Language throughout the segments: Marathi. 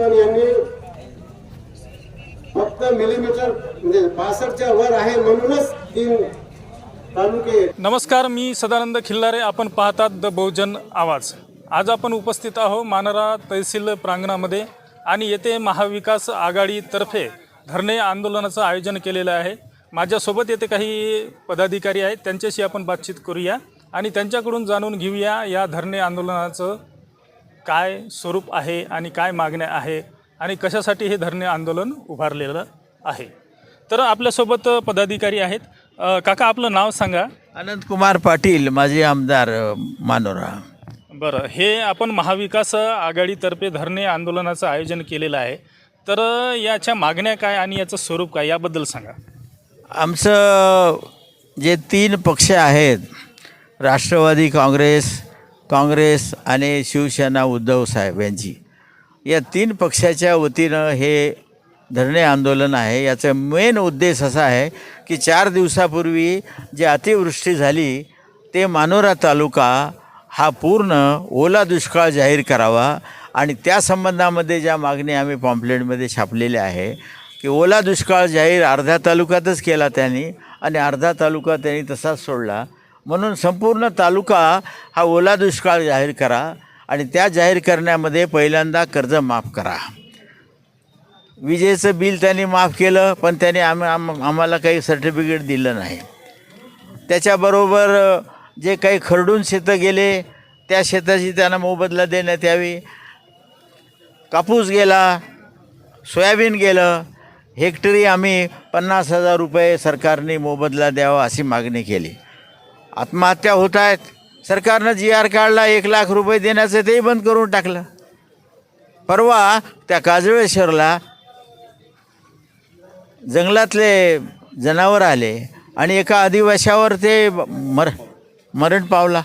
यांनी फक्त मिलीमीटर म्हणजे पासष्टच्या वर आहे म्हणूनच तीन तालुके नमस्कार मी सदानंद खिल्लारे. आपण पाहतात द बहुजन आवाज. आज आपण उपस्थित आहो मानरा तहसील प्रांगणामध्ये आणि येथे महाविकास आघाडीतर्फे धरणे आंदोलनाचं आयोजन केलेलं आहे. माझ्यासोबत येथे काही पदाधिकारी आहेत त्यांच्याशी आपण बातचीत करूया आणि त्यांच्याकडून जाणून घेऊया या धरणे आंदोलनाचं काय स्वरूप आहे आणि काय मागण्या आहे आणि कशासाठी हे धरणे आंदोलन उभारलेलं आहे. तर आपल्यासोबत पदाधिकारी आहेत. अ, काका आपलं नाव सांगा. अनंत कुमार पाटील माझे आमदार अ, मानोरा. बरं हे आपण महाविकास आघाडीतर्फे धरणे आंदोलनाचं आयोजन केलेलं आहे. तर याच्या मागण्या काय आणि याचं स्वरूप काय याबद्दल सांगा. आमचं जे तीन पक्ष आहेत राष्ट्रवादी काँग्रेस काँग्रेस आणि शिवसेना उद्धव साहेब यांची. या तीन पक्षाच्या वतीनं हे धरणे आंदोलन आहे. याचा मेन उद्देश असा आहे की चार दिवसापूर्वी जी अतिवृष्टी झाली ते मानोरा तालुका हा पूर्ण ओला दुष्काळ जाहीर करावा आणि त्या संबंधामध्ये ज्या मागणी आम्ही पॉम्पलेटमध्ये छापलेल्या आहे की ओला दुष्काळ जाहीर अर्ध्या तालुक्यातच केला त्यांनी आणि अर्धा तालुका त्यांनी तसाच सोडला. म्हणून संपूर्ण तालुका हा ओला दुष्काळ जाहीर करा आणि त्या जाहीर करण्यामध्ये पहिल्यांदा कर्ज माफ करा. विजेचं बिल त्यांनी माफ केलं पण त्यांनी आम आम आम्हाला काही सर्टिफिकेट दिलं नाही. त्याच्याबरोबर जे काही खरडून शेतं गेले त्या शेताची त्यांना मोबदला देण्यात यावी. कापूस गेला सोयाबीन गेलं हेक्टरी आम्ही पन्नास हजार रुपये सरकारने मोबदला द्यावा अशी मागणी केली. आत्महत्या होत आहेत. सरकारनं जी आर कार्डला एक लाख रुपये देण्याचं तेही बंद करून टाकलं. परवा त्या काजळेश्वरला जंगलातले जनावर आले आणि एका आदिवाशावर ते मर मरण पावला.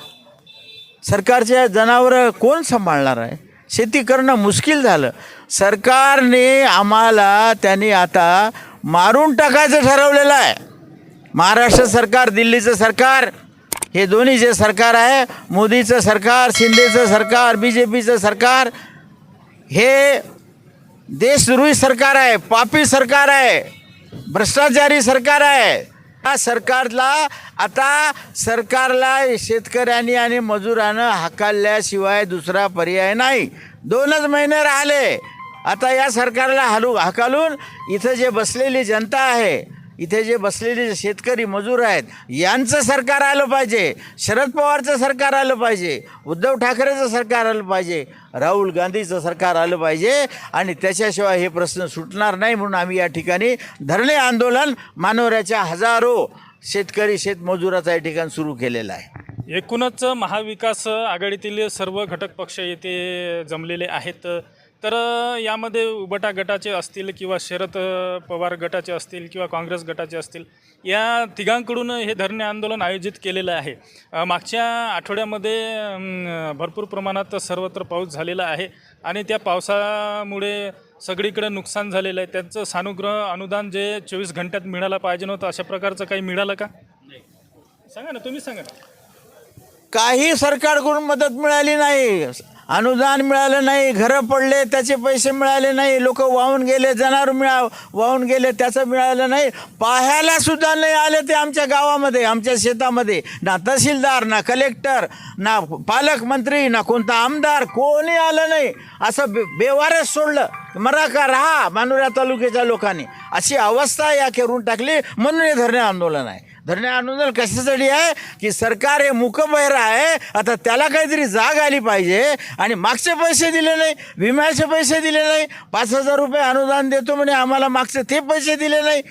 सरकारच्या जनावरं कोण सांभाळणार आहे? शेती करणं मुश्किल झालं. सरकारने आम्हाला त्यांनी आता मारून टाकायचं ठरवलेलं आहे. महाराष्ट्र सरकार दिल्लीचं सरकार हे दोन्ही जे सरकार आहे मोदीचं सरकार शिंदेचं सरकार बी जे पीचं सरकार हे देशद्रोही सरकार आहे पापी सरकार आहे भ्रष्टाचारी सरकार आहे. या सरकारला आता सरकारला शेतकऱ्यांनी आणि मजुरानं हाकालल्याशिवाय दुसरा पर्याय नाही. दोनच महिने राहिले. आता या सरकारला हलू हाकालून इथं जे बसलेली जनता आहे इथे जे बसलेले जे शेतकरी मजूर आहेत यांचं सरकार आलं पाहिजे शरद पवारचं सरकार आलं पाहिजे उद्धव ठाकरेचं सरकार आलं पाहिजे राहुल गांधीचं सरकार आलं पाहिजे आणि त्याच्याशिवाय हे प्रश्न सुटणार नाही म्हणून आम्ही या ठिकाणी धरणे आंदोलन मानवऱ्याच्या हजारो शेतकरी शेतमजुराचं या ठिकाण सुरू केलेलं आहे. एकूणच महाविकास आघाडीतील सर्व घटक पक्ष येथे जमलेले आहेत. तर यामध्ये उबटा गटाचे असतील किंवा शरद पवार गटाचे असतील किंवा काँग्रेस गटाचे असतील या तिघांकडून हे धरणे आंदोलन आयोजित केलेलं आहे. मागच्या आठवड्यामध्ये भरपूर प्रमाणात सर्वत्र पाऊस झालेला आहे आणि त्या पावसामुळे सगळीकडे नुकसान झालेलं आहे. त्यांचं सानुग्रह अनुदान जे चोवीस घंट्यात मिळालं पाहिजे नव्हतं अशा प्रकारचं काही मिळालं का? सांगा ना तुम्ही सांगा ना. काही सरकारकडून मदत मिळाली नाही. अनुदान मिळालं नाही घरं पडले त्याचे पैसे मिळाले नाही लोक वाहून गेले जनावर मिळा वाहून गेले त्याचं मिळालं नाही. पाहायला सुद्धा नाही आले ते आमच्या गावामध्ये आमच्या शेतामध्ये. ना तहसीलदार ना कलेक्टर ना पालकमंत्री ना कोणता आमदार कोणी आलं नाही. असं बे बेवारच सोडलं. मरा का राहा मानुऱ्या तालुक्याच्या लोकांनी. अशी अवस्था या करून टाकली म्हणून हे धरणे आंदोलन आहे. धरणे आंदोलन कशासाठी आहे? की सरकार हे मुकबहिर आहे आता त्याला काहीतरी जाग आली पाहिजे. आणि मागचे पैसे दिले नाही विम्याचे पैसे दिले नाही पाच हजार रुपये अनुदान देतो म्हणे आम्हाला मागचे ते पैसे दिले नाही.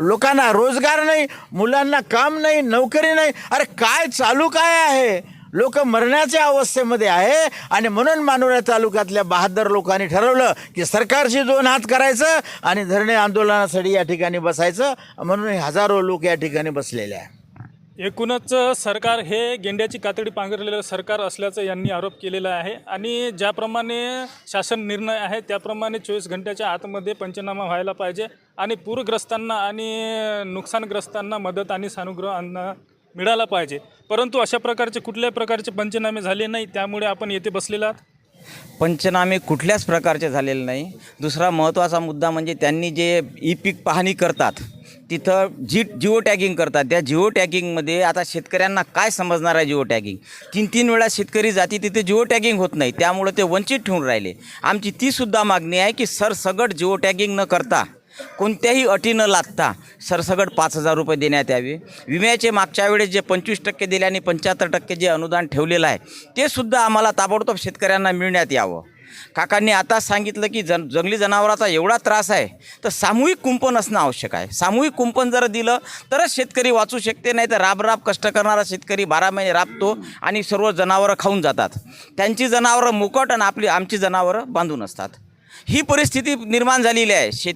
लोकांना रोजगार नाही मुलांना काम नाही नोकरी नाही. अरे काय चालू काय आहे? लोक मरण्याच्या अवस्थेमध्ये आहे. आणि म्हणून मानोरा तालुक्यातल्या बहादर लोकांनी ठरवलं की सरकारशी दोन हात करायचं आणि धरणे आंदोलनासाठी या ठिकाणी बसायचं. म्हणून हजारो लोक या ठिकाणी बसलेले आहे. एकूणच सरकार हे गेंड्याची कातडी पांघरलेलं सरकार असल्याचं यांनी आरोप केलेला आहे. आणि ज्याप्रमाणे शासन निर्णय आहे त्याप्रमाणे चोवीस घंट्याच्या आतमध्ये पंचनामा व्हायला पाहिजे. आणि पूरग्रस्तांना आणि नुकसानग्रस्तांना मदत आणि सानुग्रह अन्न मिळाला पाहिजे. परंतु अशा प्रकारचे कुठल्याही प्रकारचे पंचनामे झाले नाही त्यामुळे आपण येथे बसलेला आहात? पंचनामे कुठल्याच प्रकारचे झालेले नाही. दुसरा महत्त्वाचा मुद्दा म्हणजे त्यांनी जे ई पीक पाहणी करतात तिथं जी जिओ टॅगिंग करतात. त्या जिओ टॅगिंगमध्ये आता शेतकऱ्यांना काय समजणार आहे जिओ टॅगिंग? तीन तीन वेळा शेतकरी जाती तिथे जिओ टॅगिंग होत नाही त्यामुळं ते वंचित ठेवून राहिले. आमची तीसुद्धा मागणी आहे की सरसगट जिओ टॅगिंग न करता कोणत्याही अटी न लादता सरसगट पाच हजार रुपये देण्यात यावे. विम्याचे मागच्या वेळेस जे पंचवीस टक्के दिले आणि पंच्याहत्तर टक्के जे अनुदान ठेवलेलं आहे ते सुद्धा आम्हाला ताबडतोब शेतकऱ्यांना मिळण्यात यावं. काकांनी आता सांगितलं की जन जंगली जनावराचा एवढा त्रास आहे तर सामूहिक कुंपण असणं आवश्यक आहे. सामूहिक कुंपण जर दिलं तरच शेतकरी वाचू शकते नाही तर राबराब कष्ट करणारा शेतकरी बारा महिने राबतो आणि सर्व जनावरं खाऊन जातात. त्यांची जनावरं मुकट आणि आपली आमची जनावरं बांधून असतात. ही परिस्थिती निर्माण झालेली आहे. शेत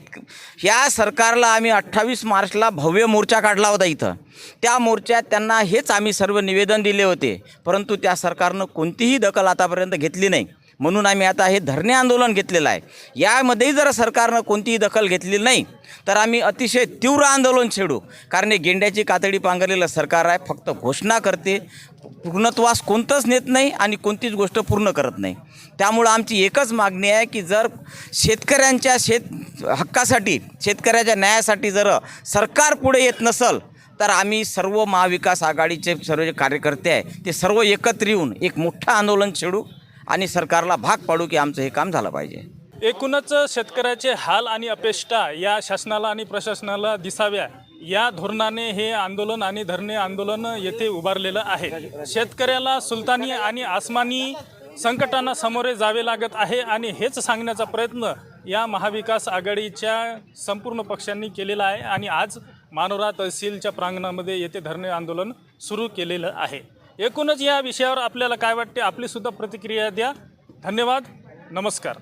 या सरकारला आम्ही अठ्ठावीस मार्चला भव्य मोर्चा काढला होता इथं. त्या मोर्चात त्यांना हेच आम्ही सर्व निवेदन दिले होते. परंतु त्या सरकारनं कोणतीही दखल आतापर्यंत घेतली नाही. म्हणून आम्ही आता हे धरणे आंदोलन घेतलेलं आहे. यामध्येही जर सरकारनं कोणतीही दखल घेतलेली नाही तर आम्ही अतिशय तीव्र आंदोलन छेडू. कारण हे गेंड्याची कातडी पांघरलेलं सरकार आहे फक्त घोषणा करते. पूर्णत्वास कोणतंच नेत नाही आणि कोणतीच गोष्ट पूर्ण करत नाही. त्यामुळं आमची एकच मागणी आहे की जर शेतकऱ्यांच्या शेत हक्कासाठी शेतकऱ्याच्या न्यायासाठी जर सरकार पुढे येत नसल तर आम्ही सर्व महाविकास आघाडीचे सर्व जे कार्यकर्ते आहे ते सर्व एकत्र येऊन एक मोठं आंदोलन छेडू. आणि सरकारला भाग पाडू की आमचं हे काम झालं पाहिजे. एकूणच शेतकऱ्याचे हाल आणि अपेष्टा या शासनाला आणि प्रशासनाला दिसाव्या. या धोरणाने हे आंदोलन आणि धरणे आंदोलन येथे उभारलेलं आहे. शेतकऱ्याला सुलतानी आणि आसमानी संकटांना सामोरे जावे लागत आहे आणि हेच सांगण्याचा प्रयत्न या महाविकास आघाडीच्या संपूर्ण पक्षांनी केलेला आहे आणि आज मानोरा तहसीलच्या प्रांगणामध्ये येथे धरणे आंदोलन सुरू केलेलं आहे. एकूणच या विषयावर आपल्याला काय वाटते आपली सुद्धा प्रतिक्रिया द्या. धन्यवाद. नमस्कार.